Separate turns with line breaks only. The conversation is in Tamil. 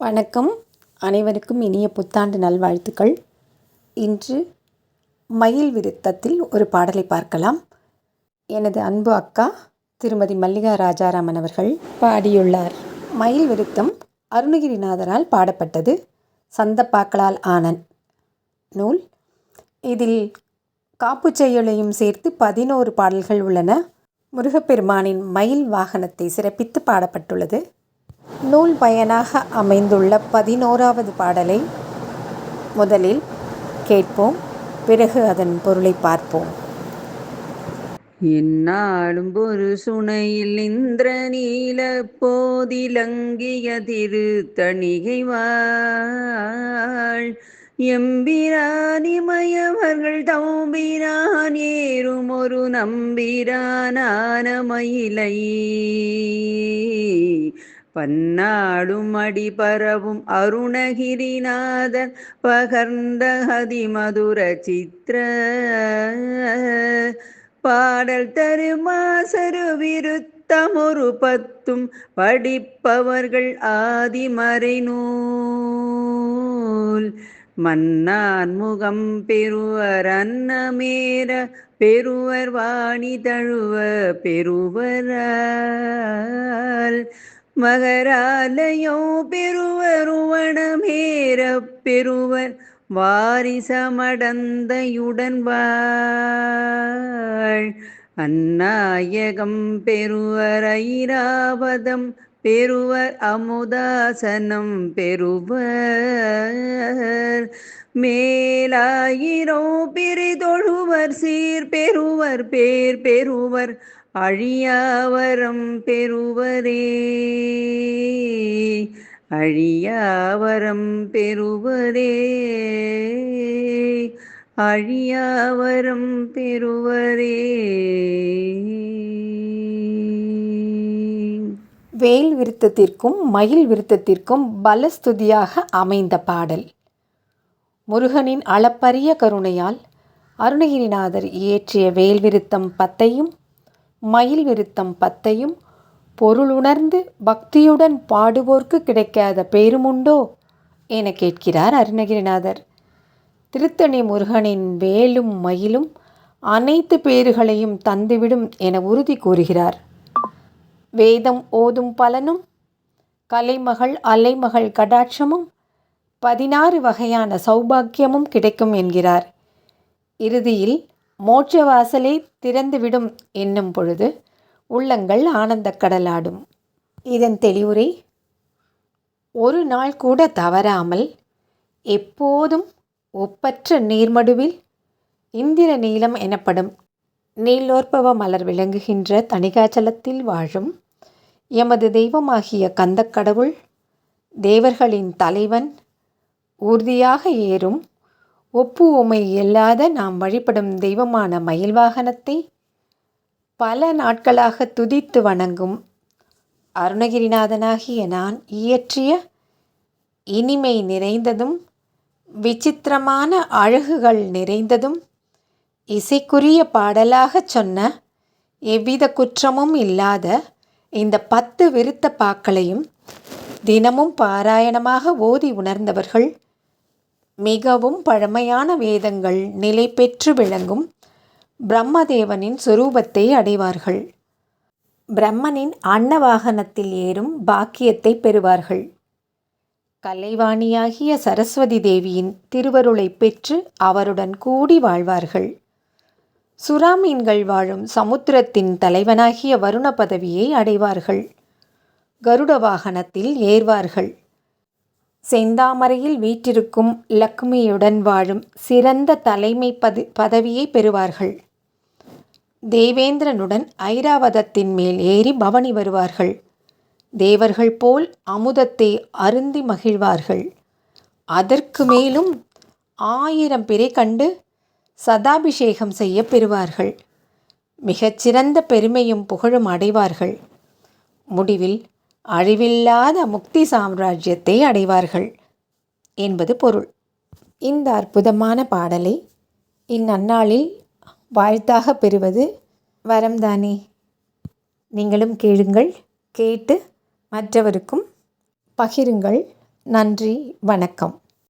வணக்கம். அனைவருக்கும் இனிய புத்தாண்டு நல்வாழ்த்துக்கள். இன்று மயில் விருத்தத்தில் ஒரு பாடலை பார்க்கலாம். எனது அன்பு அக்கா திருமதி மல்லிகா ராஜாராமன் அவர்கள் பாடியுள்ளார். மயில் விருத்தம் அருணகிரிநாதரால் பாடப்பட்டது. சந்தப்பாக்களால் ஆனன். நூல். இதில் காப்புச் செய்யுளையும் சேர்த்து பதினோரு பாடல்கள் உள்ளன. முருகப்பெருமானின் மயில் வாகனத்தை சிறப்பித்து பாடப்பட்டுள்ளது. நூல் பயனாக அமைந்துள்ள பதினோராவது பாடலை முதலில் கேட்போம். பிறகு அதன் பொருளை பார்ப்போம்.
என்னாலும் ஒரு சுனையில் இந்திர நீல போதிலங்கிய திரு தணிகை வாழ். எம்பிரானிமயவர்கள் தம்பிரான் ஏறும் ஒரு நம்பிரானான மயிலை. பன்னாடும் அடி பரவும் அருணகிரிநாதன் பகர்ந்த அதிமதுர சித்திர. பாடல் தருமாசரு விருத்தமொரு பத்தும் படிப்பவர்கள் ஆதிமறை நூல். மன்னான் முகம் பெறுவர் அன்னமேர பெறுவர் வாணி தழுவ பெறுவரால். மகராலயோ பெறுவருவணமேற பெறுவர். வாரிசமடந்தையுடன் வாழ். அந்நாயகம் பெறுவர் ஐராவதம் பெறுவர் அமுதாசனம் பெறுவர். மேலாயிரோ பிரிதொழுவர் சீர் பெறுவர் பேர் பெறுவர் அழியாவரம் பெறுவரே. அழியாவரம் பெறுவரே. அழியாவரம் பெறுவரே.
வேல் விருத்தத்திற்கும் மயில் விருத்தத்திற்கும் பலஸ்துதியாக அமைந்த பாடல். முருகனின் அளப்பரிய கருணையால் அருணகிரிநாதர் இயற்றிய வேல் விருத்தம் பத்தையும் மயில் விருத்தம் பத்தையும் பொருளுணர்ந்து பக்தியுடன் பாடுவோர்க்கு கிடைக்காத பேருமுண்டோ என கேட்கிறார் அருணகிரிநாதர். திருத்தணி முருகனின் வேலும் மயிலும் அனைத்து பேறுகளையும் தந்துவிடும் என உறுதி கூறுகிறார். வேதம் ஓதும் பலனும் கலைமகள் அலைமகள் கடாட்சமும் பதினாறு வகையான சௌபாக்கியமும் கிடைக்கும் என்கிறார். இறுதியில் மோட்ச வாசலை திறந்துவிடும் என்னும் பொழுது உள்ளங்கள் ஆனந்தக் கடலாடும். இதன் தெளிவுரை ஒரு நாள் கூட தவறாமல் எப்போதும் ஒப்பற்ற நீர்மடுவில் இந்திர நீலம் எனப்படும் நீலோற்பவ மலர் விளங்குகின்ற தணிகாச்சலத்தில் வாழும் எமது தெய்வமாகிய கந்தக்கடவுள் தேவர்களின் தலைவன் ஊர்தியாக ஏறும் ஒப்பு உமை இல்லாத நாம் வழிபடும் தெய்வமான மயில் வாகனத்தை பல நாட்களாக துதித்து வணங்கும் அருணகிரிநாதனாகிய நான் இயற்றிய இனிமை நிறைந்ததும் விசித்திரமான அழகுகள் நிறைந்ததும் இசைக்குரிய பாடலாகச் சொன்ன எவ்வித குற்றமும் இல்லாத இந்த பத்து விருத்த பாக்களையும் தினமும் பாராயணமாக ஓதி உணர்ந்தவர்கள் மிகவும் பழமையான வேதங்கள் நிலை பெற்று விளங்கும் பிரம்மதேவனின் சொரூபத்தை அடைவார்கள். பிரம்மனின் அன்னவாகனத்தில் ஏறும் பாக்கியத்தை பெறுவார்கள். கலைவாணியாகிய சரஸ்வதி தேவியின் திருவருளை பெற்று அவருடன் கூடி வாழ்வார்கள். சுறாமீன்கள் வாழும் சமுத்திரத்தின் தலைவனாகிய வருண பதவியை அடைவார்கள். கருட வாகனத்தில் ஏறுவார்கள். செந்தாமரையில் வீற்றிருக்கும் லக்ஷ்மியுடன் வாழும் சிறந்த தலைமை பதி பதவியை பெறுவார்கள். தேவேந்திரனுடன் ஐராவதத்தின் மேல் ஏறி பவனி வருவார்கள். தேவர்கள் போல் அமுதத்தை அருந்தி மகிழ்வார்கள். அதற்கு மேலும் ஆயிரம் பிறை கண்டு சதாபிஷேகம் செய்ய பெறுவார்கள். மிகச்சிறந்த பெருமையும் புகழும் அடைவார்கள். முடிவில் அழிவில்லாத முக்தி சாம்ராஜ்யத்தை அடைவார்கள் என்பது பொருள். இந்த அற்புதமான பாடலை இந்நன்னாளில் வாழ்த்தாக பெறுவது வரம்தானே? நீங்களும் கேளுங்கள் கேட்டு மற்றவருக்கும் பகிருங்கள். நன்றி வணக்கம்.